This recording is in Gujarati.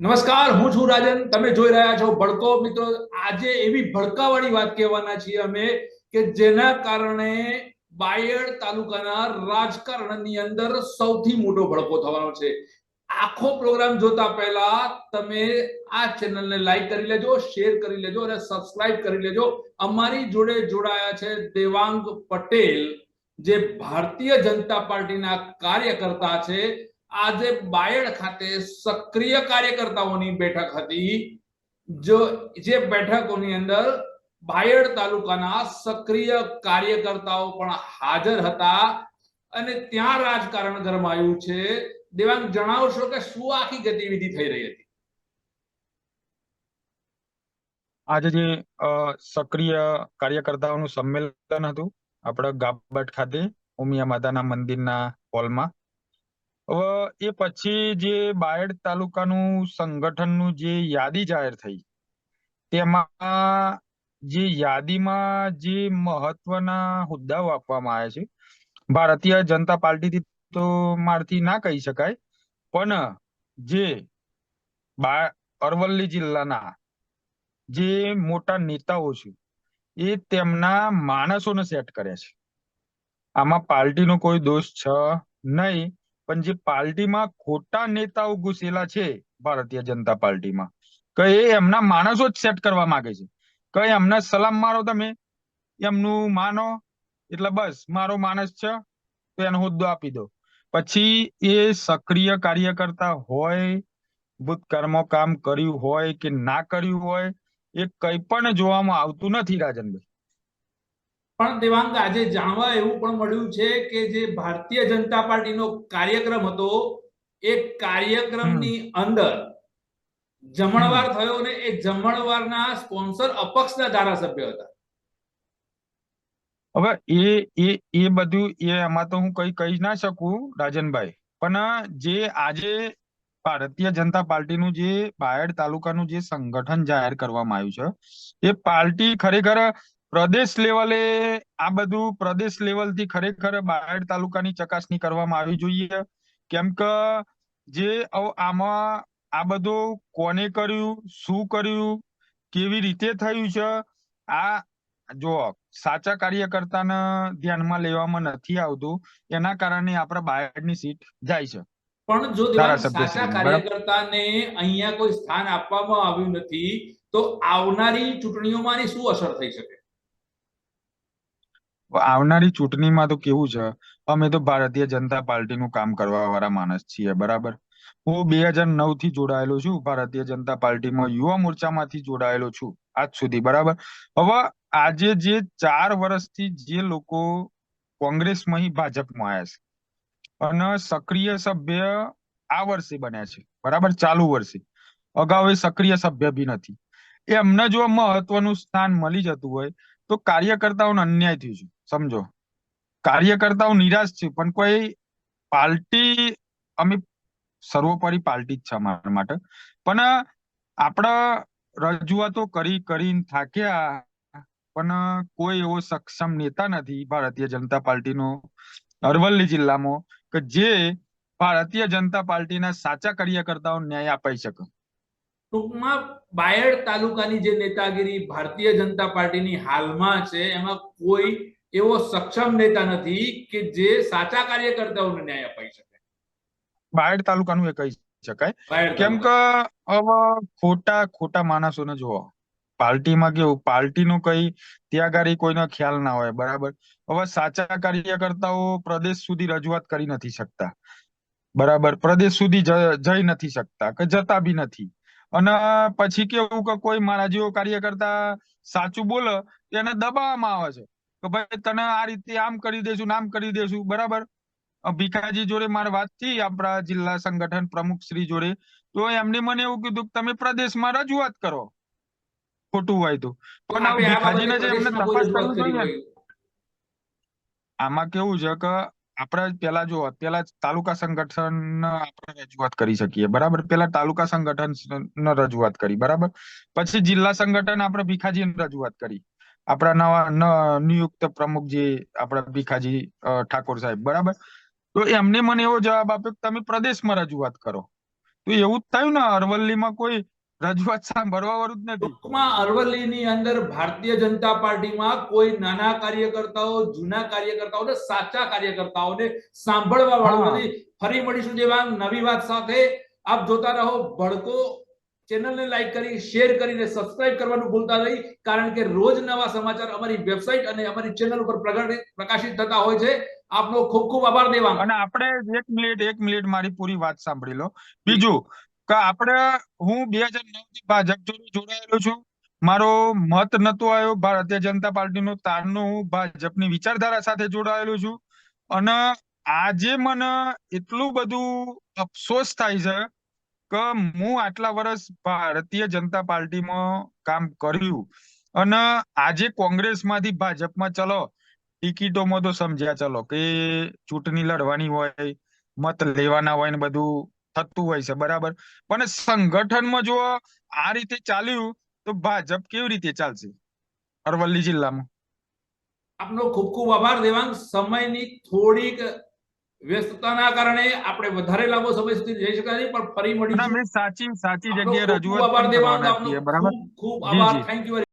નમસ્કાર, હું છું રાજન. તમે જોઈ રહ્યા છો ભડકો. મિત્રો, આજે એવી ભડકાવાળી વાત કહેવાના છીએ અમે કે જેના કારણે બાયડ તાલુકાના રાજકારણની અંદર સૌથી મોટો ભડકો થવાનો છે. આખો પ્રોગ્રામ જોતા પહેલા તમે આ ચેનલને લાઈક કરી લેજો, શેર કરી લેજો અને સબસ્ક્રાઇબ કરી લેજો. અમારી જોડે જોડાયા છે દેવાંગ પટેલ, જે ભારતીય જનતા પાર્ટીના કાર્યકર્તા છે. આજે બાયડ ખાતે સક્રિય કાર્યકર્તાઓની બેઠક હતી. જો જે બેઠકોની અંદર બાયડ તાલુકાના સક્રિય કાર્યકર્તાઓ પણ હાજર હતા અને ત્યાં રાજકારણ ગરમાયું છે. દેવાંગ, જણાવશો કે શું આખી ગતિવિધિ થઈ રહી હતી? આજે જે સક્રિય કાર્યકર્તાઓનું સંમેલન હતું આપણે ગાબટ ખાતે ઉમિયા માતાના મંદિરના હોલમાં. હવે એ પછી જે બાયડ તાલુકાનું સંગઠનનું જે યાદી જાહેર થઈ, તેમાં જે યાદીમાં જે મહત્વના હોદ્દાઓ આપવામાં આવ્યા છે, ભારતીય જનતા પાર્ટીથી તો મારથી ના કહી શકાય, પણ જે અરવલ્લી જિલ્લાના જે મોટા નેતાઓ છે, એ તેમના માણસોને સેટ કર્યા છે. આમાં પાર્ટીનો કોઈ દોષ છે નહીં પણ જે પાર્ટીમાં ખોટા નેતાઓ ઘૂસેલા છે, ભારતીય જનતા પાર્ટીમાં, કે એ એમના માણસો જ સેટ કરવા માંગે છે. કે એમને સલામ મારો તમે, એમનું માનો, એટલે બસ, મારો માણસ છે, તો એનો હોદ્દો આપી દો. પછી એ સક્રિય કાર્યકર્તા હોય, ભૂતકાળમાં કામ કર્યું હોય કે ના કર્યું હોય, એ કંઈ પણ જોવામાં આવતું નથી, રાજનભાઈ. પણ દેવાંગ આજે જાણવા એવું પણ મળ્યું છે કે જે ભારતીય જનતા પાર્ટીનો કાર્યક્રમ હતો એ કાર્યક્રમની અંદર જમણવાર થયો ને એ જમણવારના સ્પોન્સર અપક્ષના ધારાસભ્ય હતા. હવે એ એ એ બધું એ એમાં તો હું કઈ કહી ના શકું રાજનભાઈ. પણ જે આજે ભારતીય જનતા પાર્ટીનું જે બાયડ તાલુકાનું જે સંગઠન જાહેર કરવામાં આવ્યું છે એ પાર્ટી ખરેખર પ્રદેશ લેવલે આ બધું પ્રદેશ લેવલથી ખરેખર બાયડ તાલુકાની ચકાસણી કરવામાં આવી જોઈએ. કેમ કે જે આમાં આ બધું કોને કર્યું શું કર્યું કેવી રીતે થયું છે આ જો સાચા કાર્યકર્તાને ધ્યાનમાં લેવામાં નથી આવતું એના કારણે આપણા બાયડની સીટ જાય છે. પણ જો સાચા કાર્યકર્તાને અહીંયા કોઈ સ્થાન આપવામાં આવ્યું નથી તો આવનારી ચૂંટણીઓમાં શું અસર થઈ શકે? આવનારી ચૂંટણીમાં તો કેવું છે? અમે તો ભારતીય જનતા પાર્ટીનું કામ કરવા વાળા માણસ છીએ, બરાબર? હું બે હજાર નવથી જોડાયેલો છું, ભારતીય જનતા પાર્ટીમાં યુવા મોરચામાંથી જોડાયેલો છું, આજ સુધી, બરાબર? હવે આજે જે ચાર વર્ષથી જે લોકો કોંગ્રેસમાં ભાજપમાં આવ્યા છે અને સક્રિય સભ્ય આ વર્ષે બન્યા છે, બરાબર? ચાલુ વર્ષે. અગાઉ એ સક્રિય સભ્ય બી નથી. એમને જો મહત્વનું સ્થાન મળી જતું હોય, તો કાર્યકર્તાઓને અન્યાય થયું છે. સમજો. કાર્યકર્તાઓ નિરાશ છે, પણ કોઈ પાર્ટી, અમે સર્વોપરી પાર્ટી જ છે અમારા માટે. પણ, આપણે રજૂઆતો કરી, કરીને થાક્યા, પણ કોઈ એવો સક્ષમ નેતા નથી ભારતીય જનતા પાર્ટીનો, અરવલ્લી જિલ્લામાં, કે જે ભારતીય જનતા પાર્ટીના સાચા કાર્યકર્તાઓ ન્યાય અપાઈ શકે. ટૂંકમાં બાયડ તાલુકાની જે નેતાગીરી ભારતીય જનતા પાર્ટીની હાલમાં છે એમાં કોઈ એવો સક્ષમ નેતા નથી કે જે સાચા કાર્યકર્તાઓને ન્યાય અપાઈ શકે. બાયડ તાલુકાનું એ કહી શકાય. કેમ કે હવે ખોટા ખોટા માણસોને જોવો પાર્ટીમાં કેવું પાર્ટીનું કઈ ત્યાગારી કોઈનો ખ્યાલ ના હોય બરાબર? હવે સાચા કાર્યકર્તાઓ પ્રદેશ સુધી રજૂઆત કરી નથી શકતા. બરાબર? પ્રદેશ સુધી જઈ નથી શકતા કે જતા બી નથી. અને પછી કેવું કે કોઈ મારા જેવો કાર્યકર્તા સાચું બોલે એને દબાવવામાં આવે છે. કે ભાઈ તને આ રીતે આમ કરી દેશું નામ કરી દેશું બરાબર? ભીખાજી જોડે મારી વાત થઈ આપણા જિલ્લા સંગઠન પ્રમુખ શ્રી જોડે. તો એમને મને એવું કીધું કે તમે પ્રદેશમાં રજૂઆત કરો. ખોટું હોય તો. પણ ભીખાજીને જે એમને તપાસ કરવી જોઈએ આમાં કેવું છે કે આપણે પેલા જો, પેલા તાલુકા સંગઠન આપણે રજૂઆત કરી શકીએ. બરાબર? પેલા તાલુકા સંગઠન રજૂઆત કરી, બરાબર? પછી જિલ્લા સંગઠન આપણે ભીખાજી રજૂઆત કરી. આપણા નવા નિયુક્ત પ્રમુખ જે આપણા ભીખાજી ઠાકોર સાહેબ, બરાબર? તો એમને મને એવો જવાબ આપ્યો કે તમે પ્રદેશમાં રજૂઆત કરો. તો એવું જ થયું ને, અરવલ્લીમાં કોઈ રજૂઆત સાંભળવા વાળું જ નથી. ટૂંકમાં અરવલ્લીની અંદર ભારતીય જનતા પાર્ટીમાં કોઈ નાના કાર્યકર્તાઓ જૂના કાર્યકર્તાઓ ને સાચા કાર્યકર્તાઓને સાંભળવા વાળું નથી. ફરી મળીશું જેવા નવી વાત સાથે. આપ જોતા રહો ભડકો ચેનલને લાઈક કરી શેર કરીને સબસ્ક્રાઇબ કરવાનું ભૂલતા નહીં કારણ કે રોજ નવા સમાચાર અમારી વેબસાઇટ અને અમારી ચેનલ ઉપર પ્રકાશિત થતા હોય છે. આપનો ખૂબ ખૂબ આભાર દેવાંગ. અને આપણે એક મિનિટ એક મિનિટ મારી પૂરી વાત સાંભળી લો. બીજું કે આપણે, હું બે હજાર નવથી ભાજપ જોડે જોડાયેલો છું. મારો મત નતો આવ્યો. ભારતીય જનતા પાર્ટીનો તારનો હું ભાજપની વિચારધારા સાથે જોડાયેલો છું. અને આજે મને એટલું બધું અફસોસ થાય છે કે હું આટલા વર્ષ ભારતીય જનતા પાર્ટીમાં કામ કર્યું. અને આજે કોંગ્રેસમાંથી ભાજપમાં ચલો. ટિકિટોમાં તો સમજ્યા ચલો કે ચૂંટણી લડવાની હોય, મત લેવાના હોય ને બધું. થતું હોય છે બરાબર? પણ સંગઠનમાં જો આ રીતે ચાલ્યું તો ભાજપ કેવી રીતે ચાલશે? અરવલ્લી જિલ્લામાં. આપનો ખૂબ ખૂબ આભાર દેવાંગ. સમયની થોડીક વ્યસ્તતાના કારણે આપણે વધારે લાંબો સમય સુધી જઈ શકાય નહીં પણ ફરી મળી સાચી સાચી જગ્યાએ રજૂઆત આભાર દેવાંગ. આપનો ખૂબ આભાર. Thank you